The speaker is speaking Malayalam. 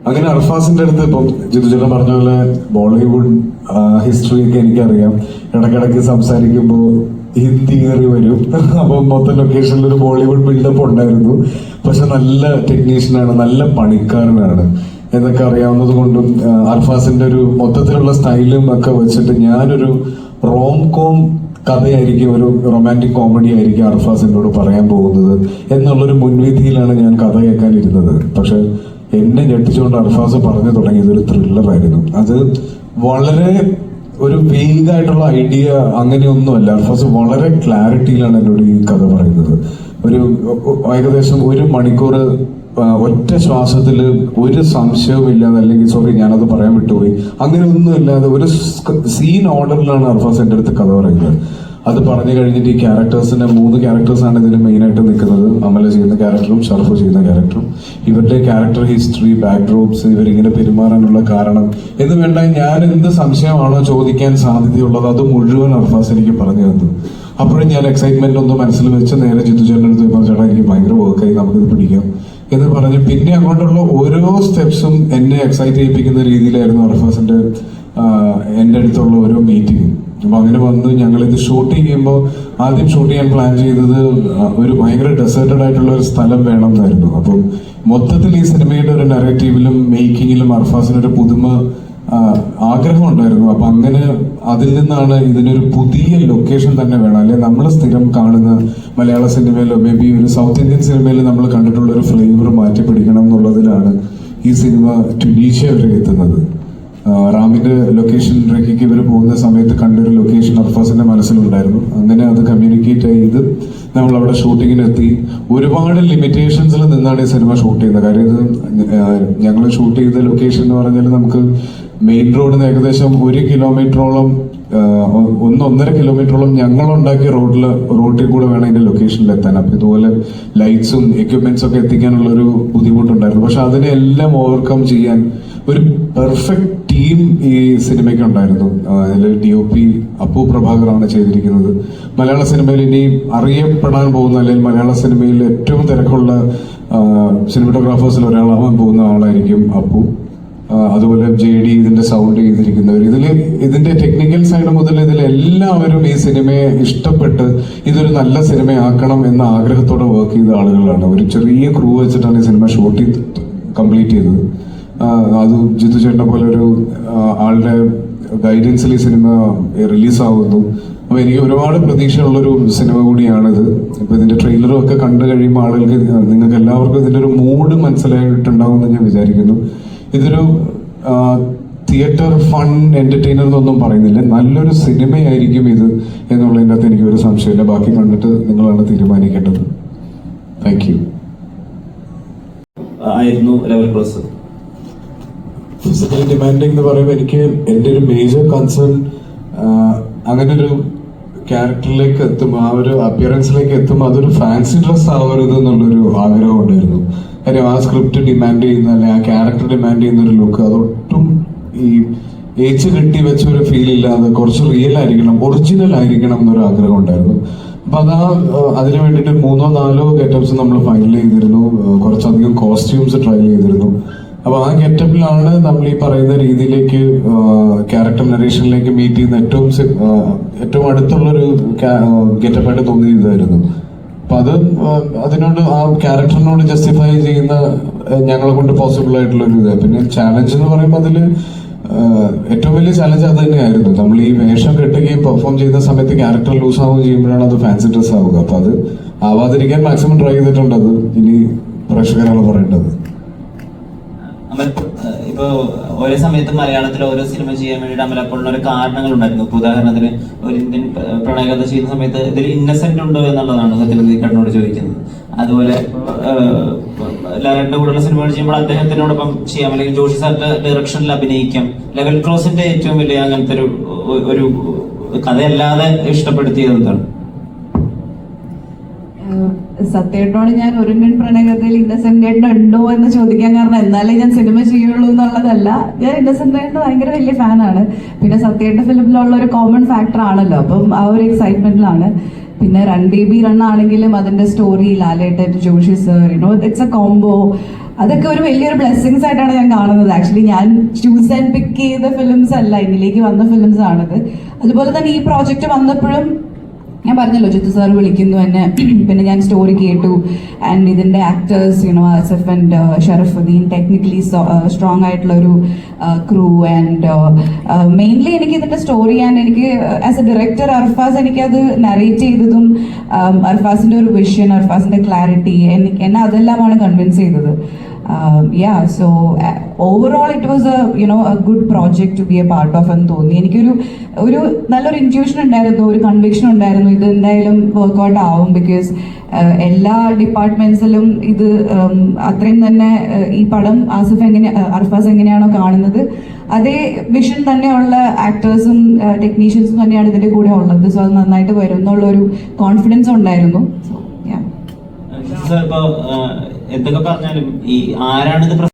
അങ്ങനെ അൽഫാസിന്റെ അടുത്ത് ഇപ്പം ജിതുചേട്ടൻ പറഞ്ഞ പോലെ ബോളിവുഡ് ഹിസ്റ്ററി ഒക്കെ എനിക്കറിയാം. ഇടക്കിടക്ക് സംസാരിക്കുമ്പോൾ ഹിന്ദി കയറി വരും. അപ്പം മൊത്തം ലൊക്കേഷനിൽ ഒരു ബോളിവുഡ് ബിൽഡപ്പ് ഉണ്ടായിരുന്നു. പക്ഷെ നല്ല ടെക്നീഷ്യനാണ് നല്ല പണിക്കാരനാണ്. എന്നൊക്കെ അറിയാവുന്നത് കൊണ്ടും അൽഫാസിന്റെ ഒരു മൊത്തത്തിലുള്ള സ്റ്റൈലും ഒക്കെ വെച്ചിട്ട് ഞാനൊരു റോം കോം കഥയായിരിക്കും ഒരു റൊമാന്റിക് കോമഡി ആയിരിക്കും അർഫാസ് എന്നോട് പറയാൻ പോകുന്നത്. എന്നുള്ളൊരു മുൻവിധിയിലാണ് ഞാൻ കഥ കേൾക്കാനിരുന്നത്. പക്ഷെ എന്നെ ഞെട്ടിച്ചുകൊണ്ട് അർഫാസ് പറഞ്ഞു തുടങ്ങിയത് ഒരു ത്രില്ലറായിരുന്നു. അത് വളരെ ഒരു വേഗായിട്ടുള്ള ഐഡിയ അങ്ങനെയൊന്നുമല്ല. അർഫാസ് വളരെ ക്ലാരിറ്റിയിലാണ് എന്നോട് ഈ കഥ പറയുന്നത്. ഒരു ഏകദേശം ഒരു മണിക്കൂർ ഒറ്റ ശ്വാസത്തിൽ ഒരു സംശയവും ഇല്ലാതെ അല്ലെങ്കിൽ സോറി ഞാനത് പറയാൻ വിട്ടുപോയി. അങ്ങനെ ഒന്നും ഇല്ലാതെ ഒരു സീൻ ഓർഡറിലാണ് അർഫാസ് എന്റെ അടുത്ത് കഥ പറയുന്നത്. അത് പറഞ്ഞു കഴിഞ്ഞിട്ട് ഈ ക്യാരക്ടേഴ്സിന്റെ മൂന്ന് ക്യാരക്ടേഴ്സാണ് ഇതിൽ മെയിൻ ആയിട്ട് നിൽക്കുന്നത്. അമല ക്യാരക്ടറും ഷർഫ് ചെയ്യുന്ന ക്യാരക്ടറും ഇവരുടെ ക്യാരക്ടർ ഹിസ്റ്ററി ബാക്ക്ഡ്രോപ്സ് ഇവരിങ്ങനെ പെരുമാറാനുള്ള കാരണം എന്ന് വേണ്ട ഞാൻ എന്ത് സംശയമാണോ ചോദിക്കാൻ സാധ്യതയുള്ളത് അത് മുഴുവൻ അർഫാസ് എനിക്ക് പറഞ്ഞു തന്നു. അപ്പോഴും ഞാൻ എക്സൈറ്റ്മെന്റ് ഒന്ന് മനസ്സിൽ വെച്ച് നേരെ ജിത്തുചേട്ടന്റെ അടുത്ത് പറഞ്ഞു ചേട്ടാ എനിക്ക് ഭയങ്കര വർക്കായി നമുക്കിത് പിടിക്കാം. എന്ന് പറഞ്ഞു പിന്നെ അങ്ങോട്ടുള്ള ഓരോ സ്റ്റെപ്സും എന്നെ എക്സൈറ്റ് ചെയ്യിപ്പിക്കുന്ന രീതിയിലായിരുന്നു അർഫാസിന്റെ എന്റെ അടുത്തുള്ള ഓരോ മീറ്റിംഗും അപ്പൊ അങ്ങനെ വന്ന് ഞങ്ങൾ ഇത് ഷൂട്ട് ചെയ്യുമ്പോൾ ആദ്യം ഷൂട്ട് ചെയ്യാൻ പ്ലാൻ ചെയ്തത് ഒരു ഭയങ്കര ഡെസേർട്ടഡ് ആയിട്ടുള്ള ഒരു സ്ഥലം വേണം എന്നായിരുന്നു അപ്പം മൊത്തത്തിൽ ഈ സിനിമയുടെ ഒരു നെറേറ്റീവിലും മേക്കിങ്ങിലും അർഫാസിനൊരു പുതുമ ആഗ്രഹം ഉണ്ടായിരുന്നു. അപ്പൊ അങ്ങനെ അതിൽ നിന്നാണ് ഇതിനൊരു പുതിയ ലൊക്കേഷൻ തന്നെ വേണം. അല്ലെ നമ്മൾ സ്ഥിരം കാണുന്ന മലയാള സിനിമയിലോ മേ ബി ഒരു സൗത്ത് ഇന്ത്യൻ സിനിമയിൽ നമ്മൾ കണ്ടിട്ടുള്ള ഒരു ഫ്ലേവർ മാറ്റി പിടിക്കണം എന്നുള്ളതിലാണ് ഈ സിനിമ ട്യുണീഷ്യ വരെ എത്തുന്നത്. ആ, ലൊക്കേഷൻ ലൊക്കേഷനിലേക്ക് ഇവർ പോകുന്ന സമയത്ത് കണ്ടൊരു ലൊക്കേഷൻ അർഫാസിന്റെ മനസ്സിലുണ്ടായിരുന്നു. അങ്ങനെ അത് കമ്മ്യൂണിക്കേറ്റ് ചെയ്ത് നമ്മൾ അവിടെ ഷൂട്ടിങ്ങിനെത്തി ഒരുപാട് ലിമിറ്റേഷൻസിൽ നിന്നാണ് ഈ സിനിമ ഷൂട്ട് ചെയ്യുന്നത്. കാര്യം ഇത് ഞങ്ങൾ ഷൂട്ട് ചെയ്ത ലൊക്കേഷൻ എന്ന് പറഞ്ഞാൽ നമുക്ക് മെയിൻ റോഡിന് ഏകദേശം ഒരു കിലോമീറ്ററോളം ഒന്ന് ഒന്നര കിലോമീറ്ററോളം ഞങ്ങൾ ഉണ്ടാക്കിയ റോഡിൽ റോഡിൽ കൂടെ വേണം അതിന്റെ ലൊക്കേഷനിൽ എത്താൻ. അപ്പൊ ഇതുപോലെ ലൈറ്റ്സും എക്യുപ്മെന്റ്സും ഒക്കെ എത്തിക്കാനുള്ള ഒരു ബുദ്ധിമുട്ടുണ്ടായിരുന്നു. പക്ഷെ അതിനെല്ലാം ഓവർകം ചെയ്യാൻ ഒരു പെർഫെക്റ്റ് ടീം ഈ സിനിമയ്ക്ക് ഉണ്ടായിരുന്നു. അതിൽ ഡി ഒ പി അപ്പു പ്രഭാകറാണ് ചെയ്തിരിക്കുന്നത്. മലയാള സിനിമയിൽ ഇനി അറിയപ്പെടാൻ പോകുന്ന അല്ലെങ്കിൽ മലയാള സിനിമയിൽ ഏറ്റവും തിരക്കുള്ള സിനിമറ്റോഗ്രാഫേഴ്സിൽ ഒരാളാവാൻ പോകുന്ന ആളായിരിക്കും അപ്പു. അതുപോലെ ജെ ഡി ഇതിന്റെ സൗണ്ട് ചെയ്തിരിക്കുന്നവർ ഇതിൽ ഇതിന്റെ ടെക്നിക്കൽ സൈഡ് മുതൽ ഇതിൽ എല്ലാവരും ഈ സിനിമയെ ഇഷ്ടപ്പെട്ട് ഇതൊരു നല്ല സിനിമയാക്കണം എന്ന ആഗ്രഹത്തോടെ വർക്ക് ചെയ്ത ആളുകളാണ്. ഒരു ചെറിയ ക്രൂ വെച്ചിട്ടാണ് ഈ സിനിമ ഷൂട്ട് കംപ്ലീറ്റ് ചെയ്തത്. അത് ജിത്തു ചേട്ടനെ പോലെ ഒരു ആളുടെ ഗൈഡൻസിൽ ഈ സിനിമ റിലീസാവുന്നു അപ്പൊ എനിക്ക് ഒരുപാട് പ്രതീക്ഷയുള്ളൊരു സിനിമ കൂടിയാണിത്. ഇപ്പൊ ഇതിന്റെ ട്രെയിലറും ഒക്കെ കണ്ടു കഴിയുമ്പോൾ ആളുകൾക്ക് നിങ്ങൾക്ക് എല്ലാവർക്കും ഇതിന്റെ ഒരു മൂഡ് മനസ്സിലായിട്ടുണ്ടാവും എന്ന് ഞാൻ വിചാരിക്കുന്നു. ഇതൊരു തിയേറ്റർ ഫൺ എന്റർടൈനർ എന്നൊന്നും പറയുന്നില്ല. നല്ലൊരു സിനിമയായിരിക്കും ഇത് എന്നുള്ളതിന്റെ അകത്ത് എനിക്ക് ഒരു സംശയമില്ല. ബാക്കി കണ്ടിട്ട് നിങ്ങളാണ് തീരുമാനിക്കേണ്ടത്. താങ്ക് യു ആയിരുന്നു ലെവൽ പ്ലസ്. ഫിസിക്കൽ ഡിമാൻഡിങ് എന്ന് പറയുമ്പോൾ എനിക്ക് എന്റെ ഒരു മേജർ കൺസേൺ അങ്ങനെ ഒരു ക്യാരക്ടറിലേക്ക് എത്തുമ്പോൾ ആ ഒരു അപ്പിയറൻസിലേക്ക് എത്തുമ്പോൾ അതൊരു ഫാൻസി ഡ്രസ് ആവരുത് എന്നുള്ളൊരു ആഗ്രഹം ഉണ്ടായിരുന്നു. കാര്യം ആ സ്ക്രിപ്റ്റ് ഡിമാൻഡ് ചെയ്യുന്ന അല്ലെങ്കിൽ ആ ക്യാരക്ടർ ഡിമാൻഡ് ചെയ്യുന്ന ഒരു ലുക്ക് അതൊട്ടും ഈ ഏച്ച് കെട്ടി വെച്ച ഒരു ഫീൽ ഇല്ലാതെ കുറച്ച് റിയൽ ആയിരിക്കണം ഒറിജിനൽ ആയിരിക്കണം എന്നൊരു ആഗ്രഹം ഉണ്ടായിരുന്നു. അപ്പൊ അതാ അതിനു വേണ്ടിയിട്ട് മൂന്നോ നാലോ ഗെറ്റപ്സ് നമ്മൾ ഫൈനൽ ചെയ്തിരുന്നു കുറച്ചധികം കോസ്റ്റ്യൂംസ് ട്രൈ ചെയ്തിരുന്നു. അപ്പൊ ആ ഗെറ്റപ്പിലാണ് നമ്മൾ ഈ പറയുന്ന രീതിയിലേക്ക് ക്യാരക്ടർ നറേഷനിലേക്ക് മീറ്റ് ചെയ്യുന്ന ഏറ്റവും ഏറ്റവും അടുത്തുള്ള ഏറ്റവും അടുത്തുള്ളൊരു ഗെറ്റപ്പായിട്ട് തോന്നിയതായിരുന്നു അപ്പൊ അത് അതിനോട് ആ ക്യാരക്ടറിനോട് ജസ്റ്റിഫൈ ചെയ്യുന്ന ഞങ്ങളെ കൊണ്ട് പോസിബിൾ ആയിട്ടുള്ള ഒരു ഇത്. പിന്നെ ചാലഞ്ച് എന്ന് പറയുമ്പോൾ അതിൽ ഏറ്റവും വലിയ ചാലഞ്ച് അത് തന്നെയായിരുന്നു. നമ്മൾ ഈ വേഷം കെട്ടുകയും പെർഫോം ചെയ്യുന്ന സമയത്ത് ക്യാരക്ടർ ലൂസ് ആവുകയും ചെയ്യുമ്പോഴാണ് അത് ഫാൻസി ഡ്രസ് ആവുക. അപ്പൊ അത് ആവാതിരിക്കാൻ മാക്സിമം ട്രൈ ചെയ്തിട്ടുണ്ട് അത്. ഇനി പ്രേക്ഷകരാണ് പറയേണ്ടത്. ഇപ്പൊ ഒരേ സമയത്ത് മലയാളത്തിൽ ഓരോ സിനിമ ചെയ്യാൻ വേണ്ടിയിട്ട് അമലപ്പോഴുള്ള ഒരു കാരണങ്ങൾ ഉണ്ടായിരുന്നു ഇപ്പൊ ഉദാഹരണത്തിന് ഒരു ഇന്ത്യൻ പ്രണയകഥ ചെയ്യുന്ന സമയത്ത് ഇതിൽ ഇന്നസെന്റ് ഉണ്ടോ എന്നുള്ളതാണ് സത്യപ്രതികണ്ണോട് ചോദിക്കുന്നത്. അതുപോലെ ലാലന്റെ കൂടെയുള്ള സിനിമകൾ ചെയ്യുമ്പോൾ അദ്ദേഹത്തിനോടൊപ്പം ചെയ്യാം. അല്ലെങ്കിൽ ജോഷി സാറിന്റെ ഡയറക്ഷനിൽ അഭിനയിക്കാം. ലെവൽ ക്രോസിന്റെ ഏറ്റവും വലിയ അങ്ങനത്തെ ഒരു ഒരു കഥയല്ലാതെ ഇഷ്ടപ്പെടുത്തിയത് എന്താണ്? സത്യേട്ടനോട് ഞാൻ ഒരു ഇന്ത്യൻ പ്രണയകഥയിൽ ഇന്നസെന്റ് ഏട്ടൻ ഉണ്ടോ എന്ന് ചോദിക്കാൻ കാരണം എന്നാലേ ഞാൻ സിനിമ ചെയ്യുള്ളൂ എന്നുള്ളതല്ല. ഞാൻ ഇന്നസെന്റ് ഏട്ടൻ ഭയങ്കര വലിയ ഫാനാണ് പിന്നെ സത്യേട്ട ഫിലിമിലുള്ള ഒരു കോമൺ ഫാക്ടർ ആണല്ലോ. അപ്പം ആ ഒരു എക്സൈറ്റ്മെന്റിലാണ് പിന്നെ റൺ ബേബി റൺ ആണെങ്കിലും അതിന്റെ story Lalettan Joshi sir you know it's a combo അതൊക്കെ ഒരു വലിയൊരു ബ്ലെസ്സിങ്സ് ആയിട്ടാണ് ഞാൻ കാണുന്നത്. ആക്ച്വലി ഞാൻ ചൂസ് ആൻഡ് പിക്ക് ചെയ്ത ഫിലിംസ് അല്ല ഇതിലേക്ക് വന്ന ഫിലിംസ് ആണത്. അതുപോലെ തന്നെ ഈ പ്രോജക്റ്റ് വന്നപ്പോഴും ഞാൻ പറഞ്ഞല്ലോ ജിത്തു സാർ വിളിക്കുന്നു എന്നെ. പിന്നെ ഞാൻ സ്റ്റോറി കേട്ടു. ആൻഡ് ഇതിന്റെ actors you know Asaf and Sharafudheen technically strong ആയിട്ടുള്ള ഒരു ക്രൂ ആൻഡ് മെയിൻലി എനിക്ക് ഇതിന്റെ സ്റ്റോറി ആൻഡ് എനിക്ക് ആസ് എ ഡയറക്ടർ അർഫാസ് എനിക്കത് നറേറ്റ് ചെയ്തതും um, അർഫാസിന്റെ ഒരു വിഷൻ അർഫാസിന്റെ ക്ലാരിറ്റി എന്നെ അതെല്ലാമാണ് കൺവിൻസ് ചെയ്തത്. Yeah so overall it was a you know a good project to be a part of എന്ന് തോന്നി. എനിക്കൊരു ഒരു നല്ലൊരു ഇന്റ്യൂഷൻ ഉണ്ടായിരുന്നു ഒരു കൺവിക്ഷൻ ഉണ്ടായിരുന്നു ഇത് എന്തായാലും വർക്ക്ഔട്ട് ആവും ബിക്കോസ് എല്ലാ ഡിപ്പാർട്ട്മെന്റ്സിലും ഇത് അത്രയും തന്നെ uh, ഈ പടം ആസിഫ് എങ്ങനെ uh, അർഫാസ് എങ്ങനെയാണോ കാണുന്നത് അതേ വിഷൻ തന്നെയുള്ള ആക്ടേഴ്സും ടെക്നീഷ്യൻസും തന്നെയാണ് ഇതിന്റെ കൂടെ ഉള്ളത്. സോ അത് നന്നായിട്ട് വരും എന്നുള്ള ഒരു കോൺഫിഡൻസ് ഉണ്ടായിരുന്നു സോ എന്തൊക്കെ പറഞ്ഞാലും ഈ ആരാണിത്